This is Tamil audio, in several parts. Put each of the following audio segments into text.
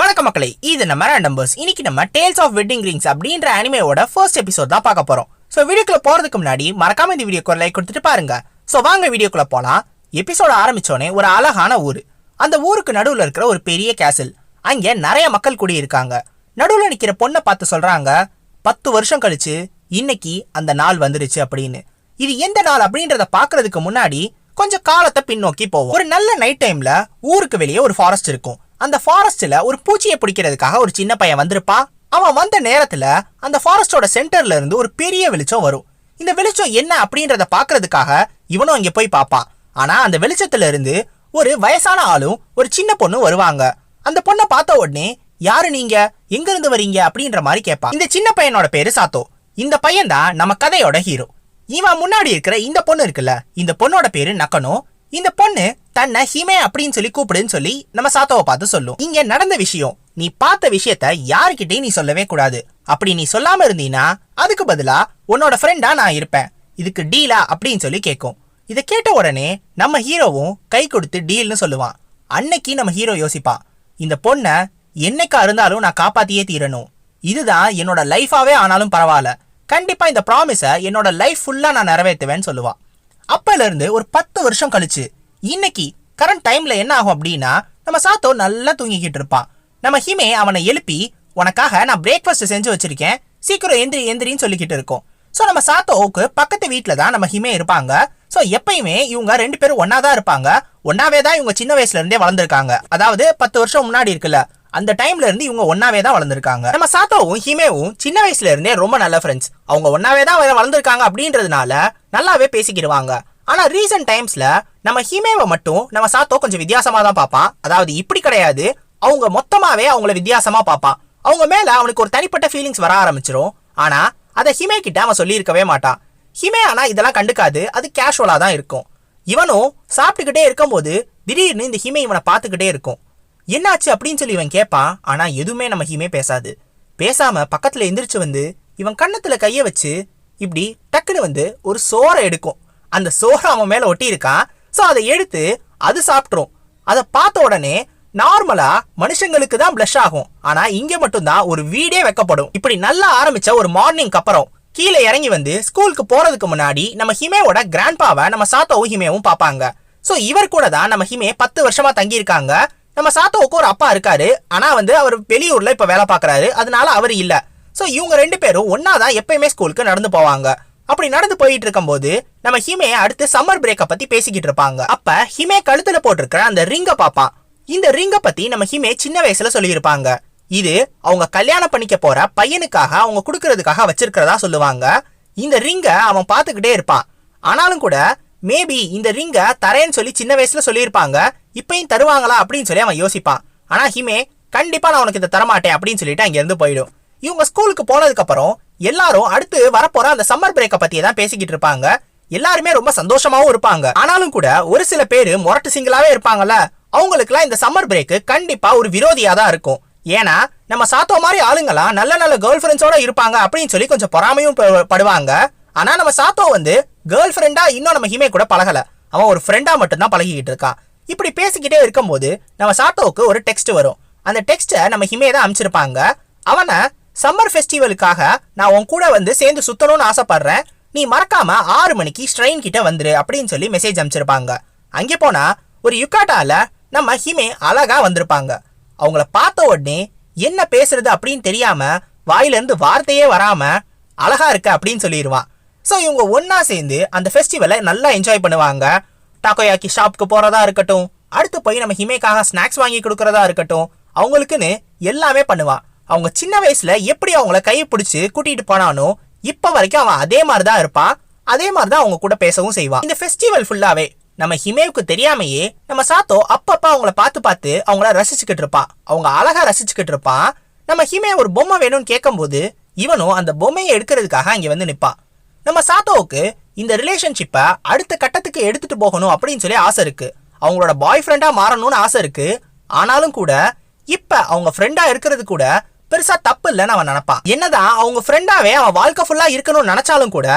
வணக்கம் மக்களே இது நம்ம ரேண்டம்பர்ஸ் இன்னைக்கு நம்ம டேல்ஸ் ஆஃப் வெட்டிங் ரிங்ஸ் அப்படின்ற அனிமையோட ஃபர்ஸ்ட் எபிசோட் தான் பார்க்க போறோம். ஸோ வீடியோக்குள்ள போறதுக்கு முன்னாடி மறக்காம இந்த வீடியோக்கு ஒரு லைக் கொடுத்துட்டு பாருங்க. ஸோ வாங்க வீடியோக்குள்ள போலாம். எபிசோட ஆரம்பிச்சோடனே ஒரு அழகான ஊர். அந்த ஊருக்கு நடுவுல இருக்கிற ஒரு பெரிய கேசல் அங்க நிறைய மக்கள் கூடி இருக்காங்க நடுவுல நிக்கிற பொண்ணை பார்த்து சொல்றாங்க பத்து வருஷம் கழிச்சு இன்னைக்கு அந்த நாள் வந்துருச்சு அப்படின்னு. இது எந்த நாள் அப்படின்றத பாக்குறதுக்கு முன்னாடி கொஞ்சம் காலத்தை பின்னோக்கி போவோம். ஒரு நல்ல நைட் டைம்ல ஊருக்கு வெளியே ஒரு ஃபாரஸ்ட் இருக்கும். அந்த ஃபாரஸ்ட்ல ஒரு பூச்சியை பிடிக்கிறதுக்காக ஒரு சின்ன பையன் வந்திருப்பான் அவன் வந்த நேரத்துல அந்த ஃபாரஸ்டோட சென்டர்ல இருந்து ஒரு பெரிய வெளிச்சம் வரும். இந்த வெளிச்சம் என்ன அப்படின்றத பாக்குறதுக்காக இவனும் அங்கே போய் பார்ப்பான் ஆனா அந்த வெளிச்சத்துல இருந்து ஒரு வயசான ஆளும் ஒரு சின்ன பொண்ணும் வருவாங்க. அந்த பொண்ணை பார்த்த உடனே யாரு நீங்க? எங்க இருந்து வரீங்க? அப்படின்ற மாதிரி கேட்பான் இந்த சின்ன பையனோட பேரு சாத்தோ. இந்த பையன் தான் நம்ம கதையோட ஹீரோ இவன் முன்னாடி இருக்கிற இந்த பொண்ணு இருக்குல்ல இந்த பொண்ணோட பேரு நக்கனோ. இந்த பொண்ணு தன்னை ஹிமே அப்படின்னு சொல்லி கூப்பிடுன்னு சொல்லி நம்ம சாத்தோவை பார்த்து சொல்லும். இங்க நடந்த விஷயம் நீ பார்த்த விஷயத்த யாருக்கிட்டையும் நீ சொல்லவே கூடாது. அப்படி நீ சொல்லாம இருந்தீனா அதுக்கு பதிலா உன்னோட ஃப்ரெண்டா நான் இருப்பேன். இதுக்கு டீலா அப்படின்னு சொல்லி கேட்கும். இதை கேட்ட உடனே நம்ம ஹீரோவும் கை கொடுத்து டீல்னு சொல்லுவான். அன்னைக்கு நம்ம ஹீரோ யோசிப்பான் இந்த பொண்ணை என்னைக்கா இருந்தாலும் நான் காப்பாத்தியே தீரணும். இதுதான் என்னோட லைஃபாவே ஆனாலும் பரவாயில்ல. கண்டிப்பா இந்த ப்ராமிஸை என்னோட லைஃப் ஃபுல்லா நான் நிறைவேற்றுவேன்னு சொல்லுவான் அப்பல இருந்து ஒரு பத்து வருஷம் கழிச்சு இன்னைக்கு கரண்ட் டைம்ல என்ன ஆகும் அப்படின்னா நம்ம சாத்தோ நல்லா தூங்கிக்கிட்டு இருப்பான் நம்ம ஹிமே அவனை எழுப்பி உனக்காக நான் பிரேக்ஃபாஸ்ட் செஞ்சு வச்சிருக்கேன். சீக்கிரம் எந்திரி எந்திரின்னு சொல்லிக்கிட்டு இருக்கோம். ஸோ நம்ம சாத்தோவுக்கு பக்கத்து வீட்டில் தான் நம்ம ஹிமே இருப்பாங்க. ஸோ எப்பயுமே இவங்க ரெண்டு பேரும் ஒன்றா தான் இருப்பாங்க. ஒன்றாவே தான் இவங்க சின்ன வயசுல இருந்தே வளர்ந்துருக்காங்க. அதாவது பத்து வருஷம் முன்னாடி இருக்குல்ல அந்த டைம்ல இருந்து இவங்க ஒன்னாவே தான் வளர்ந்துருக்காங்க. நம்ம சாத்தோவும் ஹிமேவும் சின்ன வயசுல இருந்தே ரொம்ப நல்ல ஃப்ரெண்ட்ஸ் அவங்க ஒன்னாவே தான் வளர்ந்துருக்காங்க அப்படின்றதுனால நல்லாவே பேசிக்கிடுவாங்க. ஆனால் ரீசன்ட் டைம்ஸில் நம்ம ஹிமேவை மட்டும் நம்ம சாத்தோ கொஞ்சம் வித்தியாசமாக தான் பார்ப்பான் அதாவது இப்படி கிடையாது. அவங்க மொத்தமாகவே அவங்கள வித்தியாசமாக பார்ப்பான் அவங்க மேலே அவனுக்கு ஒரு தனிப்பட்ட ஃபீலிங்ஸ் வர ஆரம்பிச்சிரும். ஆனால் அதை ஹிமே கிட்ட அவன் சொல்லியிருக்கவே மாட்டான் ஹிமே ஆனால் இதெல்லாம் கண்டுக்காது. அது கேஷுவலாக தான் இருக்கும். இவனும் சாப்பிட்டுக்கிட்டே இருக்கும்போது திடீர்னு இந்த ஹிமே இவனை பார்த்துக்கிட்டே இருக்கும். என்னாச்சு அப்படின்னு சொல்லி இவன் கேட்பான் ஆனால் எதுவுமே நம்ம ஹிமே பேசாது. பேசாமல் பக்கத்தில் எந்திரிச்சு வந்து இவன் கன்னத்தில் கையை வச்சு இப்படி டக்குன்னு வந்து ஒரு சோறை எடுக்கும். அந்த சோறு அவன் மேலே ஒட்டி இருக்கான் அதை எடுத்து அது சாப்பிட்ரும் அதை பார்த்த உடனே நார்மலாக மனுஷங்களுக்கு தான் பிளஷ் ஆகும். ஆனால் இங்கே மட்டும்தான் ஒரு வீடே வைக்கப்படும். இப்படி நல்லா ஆரம்பிச்ச ஒரு மார்னிங்க்கு அப்புறம் கீழே இறங்கி வந்து ஸ்கூலுக்கு போகிறதுக்கு முன்னாடி நம்ம ஹிமேவோட கிராண்ட்பாவை நம்ம சாத்தோவும் ஹிமேவும் பார்ப்பாங்க. ஸோ இவர் கூட தான் நம்ம ஹிமே பத்து வருஷமாக தங்கியிருக்காங்க. நம்ம சாத்தோவுக்கு ஒரு அப்பா இருக்காரு. ஆனால் வந்து அவர் வெளியூரில் இப்போ வேலை பார்க்கறாரு. அதனால அவர் இல்லை. ஸோ இவங்க ரெண்டு பேரும் ஒன்றா தான் எப்பயுமே ஸ்கூலுக்கு நடந்து போவாங்க. அப்படி நடந்து போயிட்டு இருக்கும்போது நம்ம ஹிமே அடுத்து சம்மர் பிரேக்கை பத்தி பேசிக்கிட்டு இருப்பாங்க. அப்ப ஹிமே கழுத்துல போட்டிருக்கிற அந்த ரிங்கை பார்ப்பான். இந்த ரிங்கை பத்தி நம்ம ஹிமே சின்ன வயசுல சொல்லியிருப்பாங்க. இது அவங்க கல்யாணம் பண்ணிக்க போற பையனுக்காக அவங்க கொடுக்கறதுக்காக வச்சிருக்கிறதா சொல்லுவாங்க. இந்த ரிங்கை அவன் பார்த்துக்கிட்டே இருப்பான். ஆனாலும் கூட மேபி இந்த ரிங்கை தரேன்னு சொல்லி சின்ன வயசுல சொல்லியிருப்பாங்க. இப்பயும் தருவாங்களா அப்படின்னு சொல்லி அவன் யோசிப்பான். ஆனா ஹிமே கண்டிப்பா நான் உனக்கு இதை தரமாட்டேன் அப்படின்னு சொல்லிட்டு அங்கேருந்து போயிடும். இவங்க ஸ்கூலுக்கு போனதுக்கப்புறம் எல்லாரும் அடுத்து வரப்போற அந்த சம்மர் பிரேக்கை பத்தி தான் பேசிக்கிட்டு இருப்பாங்க. எல்லாருமே ரொம்ப சந்தோஷமாவும் இருப்பாங்க. ஆனாலும் கூட ஒரு சில பேரு மொரட்டு சிங்கிளாவே இருப்பாங்கல்ல அவங்களுக்குலாம் இந்த சம்மர் பிரேக் கண்டிப்பா ஒரு விரோதியா தான் இருக்கும். ஏன்னா நம்ம சாத்தோ மாதிரி ஆளுங்களாம் நல்ல நல்ல கேர்ள் ஃப்ரெண்ட்ஸோட இருப்பாங்க அப்படின்னு சொல்லி கொஞ்சம் பொறாமையும் ப- படுவாங்க. ஆனா நம்ம சாத்தோ வந்து கேர்ள் ஃப்ரெண்டா இன்னும் நம்ம ஹிமே கூட பழகல. அவன் ஒரு ஃப்ரெண்டா மட்டும்தான் பழகிக்கிட்டு இருக்கான். இப்படி பேசிக்கிட்டே இருக்கும்போது நம்ம சாத்தோவுக்கு ஒரு டெக்ஸ்ட் வரும். அந்த டெக்ஸ்ட்டை நம்ம ஹிமே தான் அனுப்பிச்சிருப்பாங்க அவனை சம்மர் ஃபெஸ்டிவலுக்காக நான் உன் கூட வந்து சேர்ந்து சுத்தணும்னு ஆசைப்படுறேன். நீ மறக்காம ஆறு மணிக்கு ஸ்ட்ரெயின் கிட்ட வந்துரு அப்படின்னு சொல்லி மெசேஜ் அனுப்பிச்சிருப்பாங்க. அங்கே போனா ஒரு யுக்காட்டால நம்ம ஹிமே அழகா வந்திருப்பாங்க. அவங்கள பார்த்த உடனே என்ன பேசுறது அப்படின்னு தெரியாம வாயில இருந்து வார்த்தையே வராம அழகா இருக்க அப்படின்னு சொல்லிடுவான் ஸோ இவங்க ஒன்னா சேர்ந்து அந்த ஃபெஸ்டிவலை நல்லா என்ஜாய் பண்ணுவாங்க. டாக்கோயாக்கி ஷாப்க்கு போறதா இருக்கட்டும் அடுத்து போய் நம்ம ஹிமேக்காக ஸ்நாக்ஸ் வாங்கி கொடுக்கறதா இருக்கட்டும் அவங்களுக்குன்னு எல்லாமே பண்ணுவான். அவங்க சின்ன வயசுல எப்படி அவங்கள கையை பிடிச்சி கூட்டிட்டு போனானோ இப்ப வரைக்கும் அவன் அதே மாதிரி தான் இருப்பான் அதே மாதிரி தான் அவங்க கூட பேசவும் செய்வான் இந்த ஃபெஸ்டிவல் ஃபுல்லாவே நம்ம ஹிமேவுக்கு தெரியாமையே நம்ம சாத்தோ அப்பப்ப அவங்கள பார்த்து பார்த்து அவங்கள ரசிச்சுக்கிட்டு இருப்பான் அவங்க அழகா ரசிச்சுக்கிட்டு இருப்பான் நம்ம ஹிமே ஒரு பொம்மை வேணும்னு கேட்கும்போது இவனும் அந்த பொம்மையை எடுக்கிறதுக்காக அங்க வந்து நிற்பான் நம்ம சாத்தோவுக்கு இந்த ரிலேஷன்ஷிப்பை அடுத்த கட்டத்துக்கு எடுத்துட்டு போகணும் அப்படின்னு சொல்லி ஆசை இருக்கு. அவங்களோட பாய் ஃப்ரெண்டா மாறணும்னு ஆசை இருக்கு. ஆனாலும் கூட இப்ப அவங்க ஃப்ரெண்டா இருக்கிறது கூட பெருசா தப்பு இல்லைன்னு அவன் நினைப்பான். என்னதான் அவங்க ஃப்ரெண்டாவே அவன் வாழ்க்கை ஃபுல்லா இருக்கணும்னு நினைச்சாலும் கூட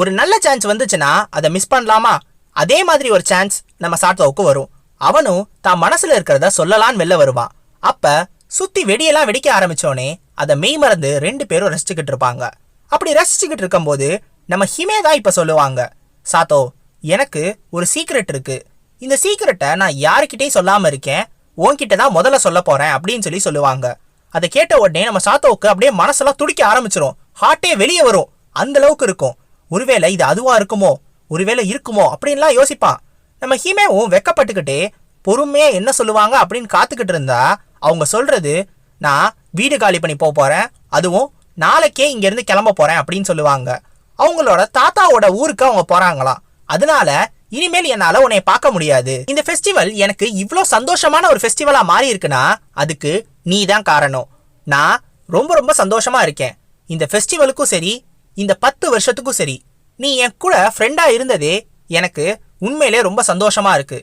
ஒரு நல்ல சான்ஸ் வந்துச்சுன்னா அதை மிஸ் பண்ணலாமா? அதே மாதிரி ஒரு சான்ஸ் நம்ம சாத்தோவுக்கு வரும். அவனும் தான் மனசுல இருக்கிறத சொல்லலான்னு வெளில வருவான். அப்ப சுத்தி வெடியெல்லாம் வெடிக்க ஆரம்பிச்சோனே அதை மெய் மறந்து ரெண்டு பேரும் ரசிச்சுக்கிட்டு இருப்பாங்க. அப்படி ரசிச்சுக்கிட்டு இருக்கும்போது நம்ம ஹிமே தான் இப்ப சொல்லுவாங்க சாத்தோ எனக்கு ஒரு சீக்ரெட் இருக்கு. இந்த சீக்ரெட்டை நான் யாருக்கிட்டையும் சொல்லாம இருக்கேன். உன்கிட்ட தான் முதல்ல சொல்ல போறேன் அப்படின்னு சொல்லி சொல்லுவாங்க. அதை கேட்ட உடனே நம்ம சாத்தோவுக்கு அப்படியே மனசெல்லாம் துடிக்க ஆரம்பிச்சிரும். ஹார்ட்டே வெளியே வரும். அந்த அளவுக்கு இருக்கும். ஒருவேளை இது அதுவா இருக்குமோ? ஒருவேளை இருக்குமோ? அப்படின்லாம் யோசிப்பான் நம்ம ஹீமேவும் வெக்கப்பட்டுக்கிட்டே பொறுமையா என்ன சொல்லுவாங்க? அப்படின்னு காத்துக்கிட்டு இருந்தா அவங்க சொல்றது நான் வீடு காலி பண்ணி போக போறேன். அதுவும் நாளைக்கே இங்கேருந்து கிளம்ப போறேன் அப்படின்னு சொல்லுவாங்க. அவங்களோட தாத்தாவோட ஊருக்கு அவங்க போறாங்களாம். அதனால இனிமேல் என்னால உன்னை பார்க்க முடியாது. இந்த ஃபெஸ்டிவல் எனக்கு இவ்வளோ சந்தோஷமான ஒரு ஃபெஸ்டிவலா மாறி இருக்குன்னா அதுக்கு நீ தான் காரணம். நான் ரொம்ப ரொம்ப சந்தோஷமா இருக்கேன். இந்த ஃபெஸ்டிவலுக்கும் சரி இந்த பத்து வருஷத்துக்கும் சரி நீ என் கூட ஃப்ரெண்டா இருந்ததே எனக்கு உண்மையிலே ரொம்ப சந்தோஷமா இருக்கு.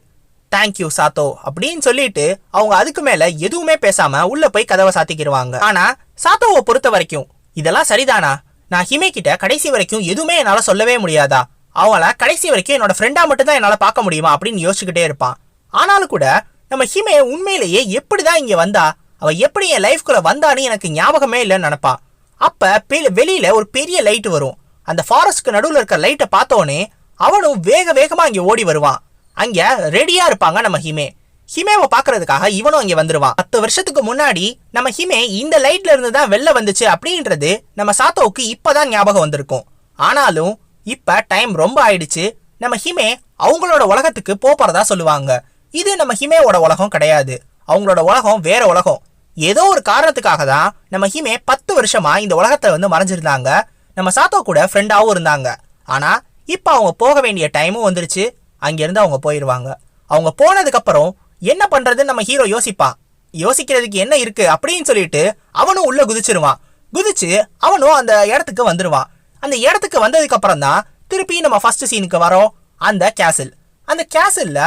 தேங்க்யூ சாத்தோ அப்படின்னு சொல்லிட்டு அவங்க அதுக்கு மேல எதுவுமே பேசாம உள்ள போய் கதவை சாத்திக்கிடுவாங்க ஆனா சாத்தோவை பொறுத்த வரைக்கும் இதெல்லாம் சரிதானா? நான் ஹிமே கிட்ட கடைசி வரைக்கும் எதுவுமே என்னால சொல்லவே முடியாதா? அவளை கடைசி வரைக்கும் என்னோட ஃப்ரெண்டாக மட்டும் தான் பார்க்க முடியுமா அப்படின்னு யோசிச்சுக்கிட்டே இருப்பான். ஆனாலும் கூட நம்ம ஹிமே உண்மையிலேயே எப்படி தான் இங்கே வந்தா அவள் எப்படி என் லைஃப்குள்ளே வந்தான்னு எனக்கு ஞாபகமே இல்லைன்னு நினைப்பான் அப்போ பெ- வெளியில் ஒரு பெரிய லைட் வரும். அந்த ஃபாரஸ்ட்க்கு நடுவில் இருக்கிற லைட்டை பார்த்தோன்னே அவனும் வேக வேகமாக இங்கே ஓடி வருவான் அங்கே ரெடியாக இருப்பாங்க நம்ம ஹிமே. ஹிமேவை பார்க்கறதுக்காக இவனும் அங்கே வந்துடுவான் பத்து வருஷத்துக்கு முன்னாடி நம்ம ஹிமே இந்த லைட்ல இருந்து தான் வெளில வந்துச்சு அப்படின்றது நம்ம சாத்தோவுக்கு இப்போதான் ஞாபகம் வந்திருக்கும். ஆனாலும் இப்போ டைம் ரொம்ப ஆயிடுச்சு. நம்ம ஹிமே அவங்களோட உலகத்துக்கு போகிறதா சொல்லுவாங்க. இது நம்ம ஹிமேவோட உலகம் கிடையாது. அவங்களோட உலகம் வேற உலகம். ஏதோ ஒரு காரணத்துக்காக தான் நம்ம ஹிமே பத்து வருஷமா இந்த உலகத்தை வந்து மறைஞ்சிருந்தாங்க. நம்ம சாத்தோ கூட ஃப்ரெண்டாகவும் இருந்தாங்க. ஆனால் இப்போ அவங்க போக வேண்டிய டைமும் வந்துருச்சு. அங்கேருந்து அவங்க போயிடுவாங்க அவங்க போனதுக்கப்புறம் என்ன பண்ணுறதுன்னு நம்ம ஹீரோ யோசிப்பான். யோசிக்கிறதுக்கு என்ன இருக்குது அப்படின்னு சொல்லிட்டு அவனும் உள்ளே குதிச்சிருவான். குதிச்சு அவனும் அந்த இடத்துக்கு வந்துடுவான் அந்த இடத்துக்கு வந்ததுக்கு அப்புறம் தான் திருப்பி நம்ம ஃபர்ஸ்ட் சீனுக்கு வரோம். அந்த கேசில் அந்த கேசில்ல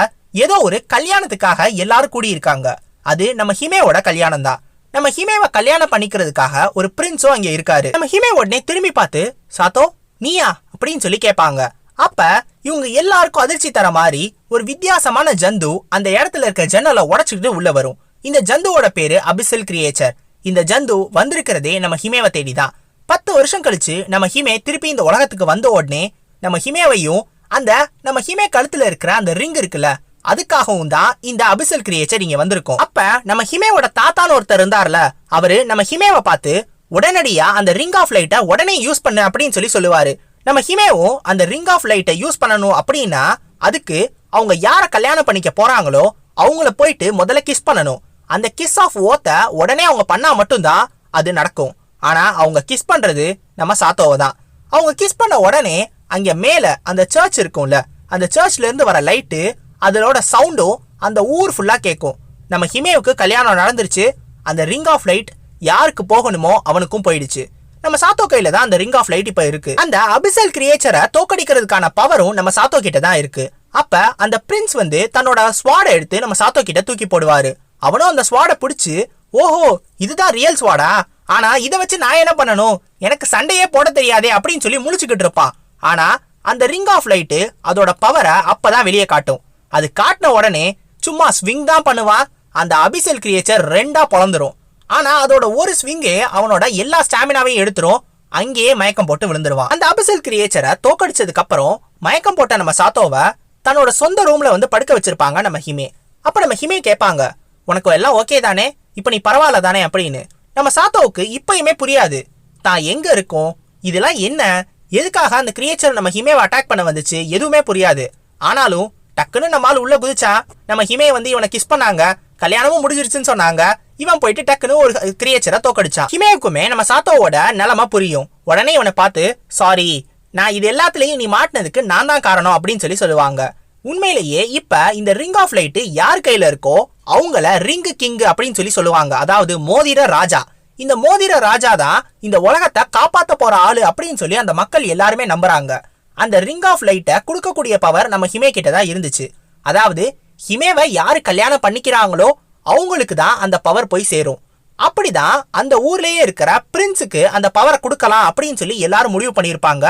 ஏதோ ஒரு கல்யாணத்துக்காக எல்லாரும் கூடியிருக்காங்க. அது நம்ம ஹிமேவோட கல்யாணம் தான் நம்ம ஹிமேவை கல்யாணம் பண்ணிக்கிறதுக்காக ஒரு பிரின்ஸும் அங்க இருக்காரு. நம்ம ஹிமே உடனே திரும்பி பார்த்து சாத்தோ நீயா? அப்படின்னு சொல்லி கேட்பாங்க. அப்ப இவங்க எல்லாருக்கும் அதிர்ச்சி தர மாதிரி ஒரு வித்தியாசமான ஜந்து அந்த இடத்துல இருக்க ஜன்னலை உடச்சிக்கிட்டு உள்ள வரும். இந்த ஜந்துவோட பேரு அபிசல் கிரியேச்சர் இந்த ஜந்து வந்திருக்கிறதே நம்ம ஹிமேவை தேடிதான். பத்து வருஷம் கழிச்சு நம்ம ஹிமே திருப்பி இந்த உலகத்துக்கு வந்த உடனே நம்ம ஹிமேவையும் அந்த நம்ம ஹிமே கழுத்துல இருக்கிற அந்த ரிங் இருக்குல்ல அதுக்காகவும் தான் இந்த அபிசல் கிரியேச்சர் இங்க வந்திருக்கும். அப்ப நம்ம ஹிமேவோட தாத்தான்னு ஒருத்தர் இருந்தார்ல அவரு நம்ம ஹிமேவை பார்த்து உடனடியா அந்த ரிங் ஆஃப் லைட்டை உடனே யூஸ் பண்ணு அப்படின்னு சொல்லி சொல்லுவாரு. நம்ம ஹிமேவும் அந்த ரிங் ஆஃப் லைட்டை யூஸ் பண்ணணும் அப்படின்னா அதுக்கு அவங்க யாரை கல்யாணம் பண்ணிக்க போறாங்களோ அவங்கள போயிட்டு முதல்ல கிஸ் பண்ணணும். அந்த கிஸ் ஆஃப் ஓத்த உடனே அவங்க பண்ணா மட்டும்தான் அது நடக்கும். ஆனால் அவங்க கிஸ் பண்ணுறது நம்ம சாத்தோவை தான். அவங்க கிஸ் பண்ண உடனே அங்கே மேலே அந்த சர்ச் இருக்கும்ல அந்த சர்ச்லேருந்து வர லைட்டு அதோட சவுண்டும் அந்த ஊர் ஃபுல்லாக கேட்கும் நம்ம ஹிமேவுக்கு கல்யாணம் நடந்துருச்சு அந்த ரிங் ஆஃப் லைட் யாருக்கு போகணுமோ அவனுக்கும் போயிடுச்சு. நம்ம சாத்தோ கையில தான் அந்த ரிங் ஆஃப் லைட் இப்போ இருக்கு. அந்த அபிசல் கிரியேச்சரை தோக்கடிக்கிறதுக்கான பவரும் நம்ம சாத்தோ கிட்ட தான் இருக்கு. அப்ப அந்த பிரின்ஸ் வந்து தன்னோட ஸ்வாடை எடுத்து நம்ம சாத்தோ கிட்ட தூக்கி போடுவாரு. அவனும் அந்த ஸ்வாடை பிடிச்சி ஓஹோ இதுதான் ரியல் ஸ்வாடா ஆனா இதை வச்சு நான் என்ன பண்ணணும்? எனக்கு சண்டையே போட தெரியாதே அப்படின்னு சொல்லி முழிச்சுக்கிட்டு இருப்பான் ஆனா அந்த ரிங் ஆஃப் லைட்டு அதோட பவரை அப்பதான் வெளியே காட்டும். அது காட்டின உடனே சும்மா ஸ்விங் தான் பண்ணுவான் அந்த அபிசல் கிரியேச்சர் ரெண்டா பொழந்துரும். ஆனா அதோட ஒரு ஸ்விங்கே அவனோட எல்லா ஸ்டாமினாவையும் எடுத்துரும். அங்கேயே மயக்கம் போட்டு விழுந்துருவான் அந்த அபிசல் கிரியேச்சரை தோக்கடிச்சதுக்கு அப்புறம் மயக்கம் போட்ட நம்ம சாத்தோவை தன்னோட சொந்த ரூம்ல வந்து படுக்க வச்சிருப்பாங்க நம்ம ஹிமே. அப்ப நம்ம ஹிமே கேட்பாங்க உனக்கு எல்லாம் ஓகே தானே? இப்போ நீ பரவாயில்ல தானே அப்படின்னு. நம்ம சாத்தோவுக்கு இப்பயுமே புரியாது. தான் எங்க இருக்கோம்? இதெல்லாம் என்ன? எதுக்காக அந்த கிரியேச்சர் நம்ம ஹிமேவை அட்டாக் பண்ண வந்துச்சு? எதுவுமே புரியாது. ஆனாலும் டக்குன்னு நம்மால் உள்ள குதிச்சா நம்ம ஹிமே வந்து இவனை கிஸ் பண்ணாங்க. கல்யாணமும் முடிஞ்சிருச்சுன்னு சொன்னாங்க. இவன் போயிட்டு டக்குன்னு ஒரு கிரியேச்சரை தோக்கடிச்சான். ஹிமேவுக்குமே நம்ம சாத்தோவோட நிலமா புரியும். உடனே இவனை பார்த்து சாரி நான் இது எல்லாத்துலேயும் நீ மாட்டினதுக்கு நான் தான் காரணம் அப்படின்னு சொல்லி சொல்லுவாங்க. உண்மையிலேயே இப்போ இந்த ரிங் ஆஃப் லைட்டு யார் கையில் இருக்கோ அவங்கள ரிங்கு கிங் அப்படின்னு சொல்லி சொல்லுவாங்க. அதாவது மோதிர ராஜா. இந்த மோதிர ராஜா தான் இந்த உலகத்தை காப்பாற்ற போற ஆளு அப்படின்னு சொல்லி அந்த மக்கள் எல்லாருமே நம்புறாங்க. அந்த ரிங் ஆஃப் லைட்டை கொடுக்கக்கூடிய பவர் நம்ம ஹிமே கிட்ட தான் இருந்துச்சு. அதாவது ஹிமேவை யாரு கல்யாணம் பண்ணிக்கிறாங்களோ அவங்களுக்கு தான் அந்த பவர் போய் சேரும். அப்படிதான் அந்த ஊர்லயே இருக்கிற பிரின்ஸுக்கு அந்த பவரை கொடுக்கலாம் அப்படின்னு சொல்லி எல்லாரும் முடிவு பண்ணியிருப்பாங்க.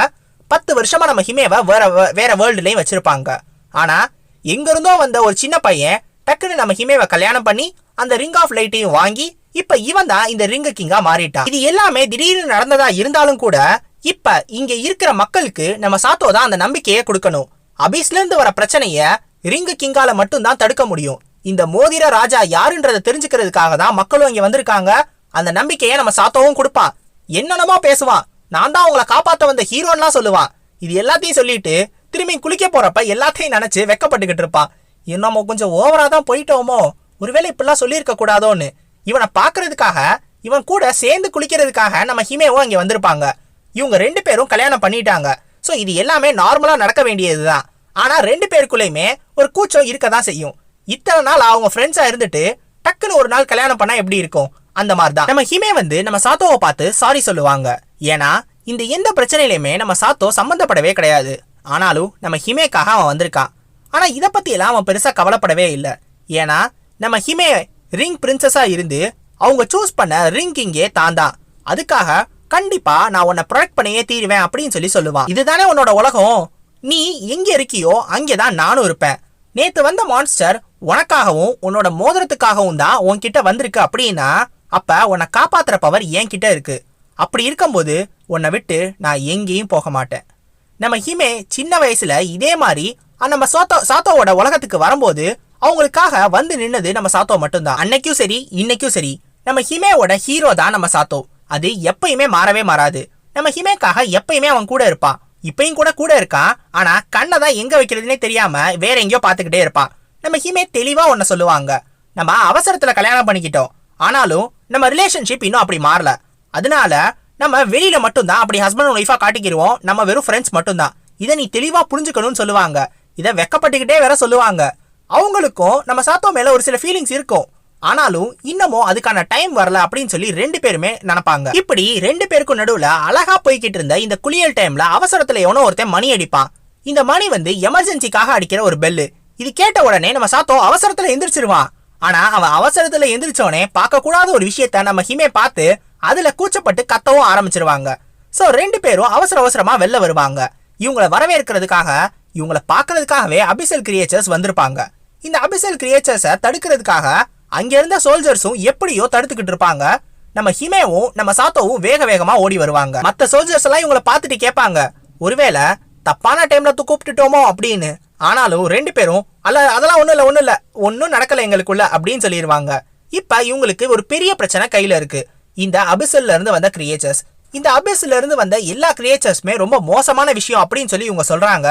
பத்து வருஷமா நம்ம ஹிமேவை வேற வேற வேர்ல்டுலயும் வச்சிருப்பாங்க. ஆனா எங்கிருந்தோ வந்த ஒரு சின்ன பையன் டக்குன்னு நம்ம ஹிமேவை கல்யாணம் பண்ணி அந்த ரிங் ஆஃப் லைட்டையும் வாங்கி இப்ப இவன் தான் இந்த ரிங்கு கிங்கா மாறிட்டான் இது எல்லாமே திடீர்னு நடந்ததா இருந்தாலும் கூட இப்ப இங்க இருக்கிற மக்களுக்கு நம்ம சாத்தோ தான் அந்த நம்பிக்கையை கொடுக்கணும். அபிஸ்ல இருந்து வர பிரச்சனைய ரிங்கு கிங்கால மட்டும் தான் தடுக்க முடியும். இந்த மோதிர ராஜா யாருன்றத தெரிஞ்சுக்கிறதுக்காக தான் மக்களும் இங்க வந்திருக்காங்க. அந்த நம்பிக்கையை நம்ம சாத்தோவும் கொடுப்பான் என்னென்னமோ பேசுவான் நான் தான் உங்களை காப்பாத்த வந்த ஹீரோன்லாம் சொல்லுவான் இது எல்லாத்தையும் சொல்லிட்டு திரும்பி குளிக்க போறப்ப எல்லாத்தையும் நினைச்சு வெக்கப்பட்டுக்கிட்டு இருப்பான் நம்ம கொஞ்சம் ஓவராக தான் போயிட்டோமோ? ஒருவேளை இப்படிலாம் சொல்லியிருக்க கூடாதோன்னு. இவனை பார்க்கறதுக்காக இவன் கூட சேர்ந்து குளிக்கிறதுக்காக நம்ம ஹிமேவும் அங்கே வந்திருப்பாங்க. இவங்க ரெண்டு பேரும் கல்யாணம் பண்ணிட்டாங்க. ஸோ இது எல்லாமே நார்மலாக நடக்க வேண்டியது தான் ஆனால் ரெண்டு பேருக்குள்ளேயுமே ஒரு கூச்சம் இருக்க தான் செய்யும். இத்தனை நாள் அவங்க ஃப்ரெண்ட்ஸாக இருந்துட்டு டக்குன்னு ஒரு நாள் கல்யாணம் பண்ணால் எப்படி இருக்கும்? அந்த மாதிரி தான் நம்ம ஹிமே வந்து நம்ம சாத்தோவை பார்த்து சாரி சொல்லுவாங்க. ஏன்னா இந்த எந்த பிரச்சனையிலையுமே நம்ம சாத்தோ சம்மந்தப்படவே கிடையாது. ஆனாலும் நம்ம ஹிமேக்காக அவன் வந்திருக்கான். ஆனா இத பத்தி எல்லாம் அவன் பெருசா கவலைப்படவே இல்லை. ஏன்னா நம்ம ஹிமே ரிங் பிரின்சஸா இருந்து அவங்க சூஸ் பண்ண ரிங் கிங்கே தான் தான் அதுக்காக கண்டிப்பா நான் உன்னை ப்ரொடெக்ட் பண்ணியே தீருவேன் அப்படின்னு சொல்லி சொல்லுவான். இதுதானே உன்னோட உலகம்? நீ எங்கே இருக்கியோ அங்கே தான் நானும் இருப்பேன். நேத்து வந்த மான்ஸ்டர் உனக்காகவும் உன்னோட மோதிரத்துக்காகவும் தான் உன்கிட்ட வந்திருக்கு அப்படின்னா அப்ப உன்னை காப்பாத்துற பவர் என்கிட்ட இருக்கு. அப்படி இருக்கும்போது உன்னை விட்டு நான் எங்கேயும் போக மாட்டேன். நம்ம ஹிமே சின்ன வயசுல இதே மாதிரி நம்ம சாத்தோ சாத்தோவோட உலகத்துக்கு வரும்போது அவங்களுக்காக வந்து நின்னது நம்ம சாத்தோ மட்டும்தான். அன்னைக்கும் சரி இன்னைக்கும் சரி. நம்ம ஹிமேவோட ஹீரோ தான் நம்ம சாத்தோ. அது எப்பயுமே மாறவே மாறாது. நம்ம ஹிமேக்காக எப்பயுமே அவன் கூட இருப்பான் இப்பயும் கூட கூட இருக்கான் ஆனா கண்ணை தான் எங்க வைக்கிறதுனே தெரியாம வேற எங்கேயோ பார்த்துக்கிட்டே இருப்பான் நம்ம ஹிமே தெளிவா ஒன்ன சொல்லுவாங்க. நம்ம அவசரத்துல கல்யாணம் பண்ணிக்கிட்டோம். ஆனாலும் நம்ம ரிலேஷன்ஷிப் இன்னும் அப்படி மாறல. அதனால நம்ம வெளியில மட்டும்தான் அப்படி ஹஸ்பண்ட் அண்ட் ஒய்ஃபா காட்டிக்கிடுவோம் நம்ம வெறும் ஃப்ரெண்ட்ஸ் மட்டும்தான். இதை நீ தெளிவா புரிஞ்சுக்கணும்னு சொல்லுவாங்க. இதை வெக்கப்பட்டுக்கிட்டே வேற சொல்லுவாங்க. அவங்களுக்கும் நம்ம சாத்தோ மேல ஒரு சில ஃபீலிங்ஸ் இருக்கும். ஆனாலும் இன்னமும் அதுக்கான டைம் வரல அப்படின்னு சொல்லி ரெண்டு பேருமே நினைப்பாங்க. இப்படி ரெண்டு பேருக்கும் நடுவுல அழகா போய்கிட்டு இருந்த இந்த குளியல் டைம்ல அவசரத்துல எவனோ ஒருத்தன் மணி அடிப்பான். இந்த மணி வந்து எமர்ஜென்சிக்காக அடிக்கிற ஒரு பெல்லு இது கேட்ட உடனே நம்ம சாத்தோ அவசரத்துல எந்திரிச்சிருவான். ஆனா அவன் அவசரத்துல எந்திரிச்சோடனே பார்க்க கூடாத ஒரு விஷயத்த நம்ம ஹிமே பார்த்து அதுல கூச்சப்பட்டு கத்தவும் ஆரம்பிச்சிருவாங்க. சோ ரெண்டு பேரும் அவசர அவசரமா வெளில வருவாங்க. இவங்கள வரவேற்கிறதுக்காக இவங்கள பார்க்கறதுக்காகவே அபிசல் கிரியேச்சர்ஸ் வந்திருப்பாங்க. இந்த அபிசல் கிரியேச்சர்ஸை தடுக்கிறதுக்காக அங்கே இருந்த சோல்ஜர்ஸும் எப்படியோ தடுத்துக்கிட்டு இருப்பாங்க. நம்ம ஹிமேவும் நம்ம சாத்தோவும் வேக வேகமாக ஓடி வருவாங்க. மற்ற சோல்ஜர்ஸ் எல்லாம் இவங்களை பார்த்துட்டு கேட்பாங்க. ஒருவேளை தப்பான டைம்ல கூப்பிட்டுட்டோமோ அப்படின்னு. ஆனாலும் ரெண்டு பேரும் அல்ல அதெல்லாம் ஒன்றும் இல்லை ஒன்றும் இல்லை ஒன்றும் நடக்கலை எங்களுக்குள்ள அப்படின்னு சொல்லிடுவாங்க இப்போ இவங்களுக்கு ஒரு பெரிய பிரச்சனை கையில் இருக்கு. இந்த அபிசல்ல இருந்து வந்த கிரியேச்சர்ஸ் இந்த அபிஸ்ல இருந்து வந்த எல்லா கிரியேச்சர்ஸுமே ரொம்ப மோசமான விஷயம் அப்படின்னு சொல்லி இவங்க சொல்றாங்க.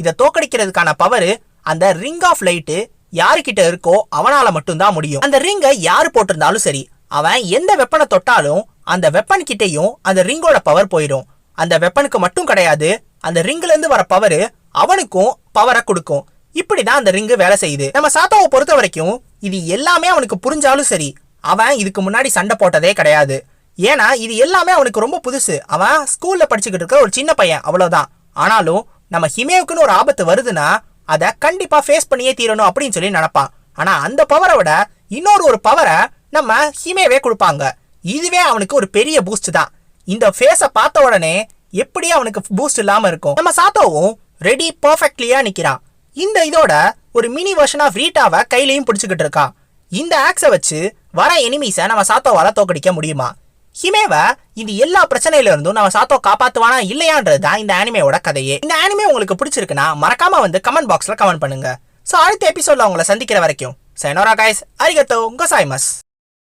இதை தோக்கடிக்கிறதுக்கான பவர் அந்த ரிங் ஆஃப் லைட்டு யாருக்கிட்ட இருக்கோ அவனால மட்டும்தான் முடியும். அந்த ரிங்கை யார் போட்டிருந்தாலும் சரி அவன் எந்த வெப்பனை தொட்டாலும் அந்த வெப்பன் கிட்டேயும் அந்த ரிங்கோட பவர் போயிடும். அந்த வெப்பனுக்கு மட்டும் கிடையாது அந்த ரிங்ல இருந்து வர பவர் அவனுக்கும் பவரை கொடுக்கும். இப்படிதான் அந்த ரிங்கு வேலை செய்யுது. நம்ம சாத்தாவை பொறுத்த வரைக்கும் இது எல்லாமே அவனுக்கு புரிஞ்சாலும் சரி அவன் இதுக்கு முன்னாடி சண்டை போட்டதே கிடையாது. ஏன்னா இது எல்லாமே அவனுக்கு ரொம்ப புதுசு. அவன் ஸ்கூல்ல படிச்சுக்கிட்டு இருக்க ஒரு சின்ன பையன் அவ்வளவுதான். ஆனாலும் நம்ம ஹிமேவுக்குன்னு ஒரு ஆபத்து வருதுன்னா அதை கண்டிப்பா ஃபேஸ் பண்ணியே தீரணும் அப்படின்னு சொல்லி நினப்பான். ஆனா அந்த பவரை விட இன்னொரு ஒரு பவரை நம்ம ஹிமேவே கொடுப்பாங்க. இதுவே அவனுக்கு ஒரு பெரிய பூஸ்ட் தான். இந்த ஃபேஸை பார்த்த உடனே எப்படி அவனுக்கு பூஸ்ட் இல்லாம இருக்கும். நம்ம சாத்தோவும் ரெடி பர்ஃபெக்ட்லியா நிக்கிறான். இந்த இதோட ஒரு மினி வெர்ஷன் ஆஃப் ரீட்டாவை கையிலையும் பிடிச்சிக்கிட்டு இருக்கான். இந்த ஆக்ஸை வச்சு வர எனிமீஸை நம்ம சாத்தோவால தோக்கடிக்க முடியுமா? ஹிமேவை இந்த எல்லா பிரச்சனையில இருந்தும் நம்ம சாத்தோ காப்பாத்துவானா இல்லையான்றது தான் இந்த அனிமேவோட கதையே. இந்த ஆனிமே உங்களுக்கு பிடிச்சிருக்குன்னா மறக்காம வந்து கமெண்ட் பாக்ஸ்ல கமெண்ட் பண்ணுங்க. சோ அடுத்த எபிசோட்ல உங்களை சந்திக்கிற வரைக்கும் சைனோரா காய்ஸ் அரிகத்தோ கோசாய்மஸ்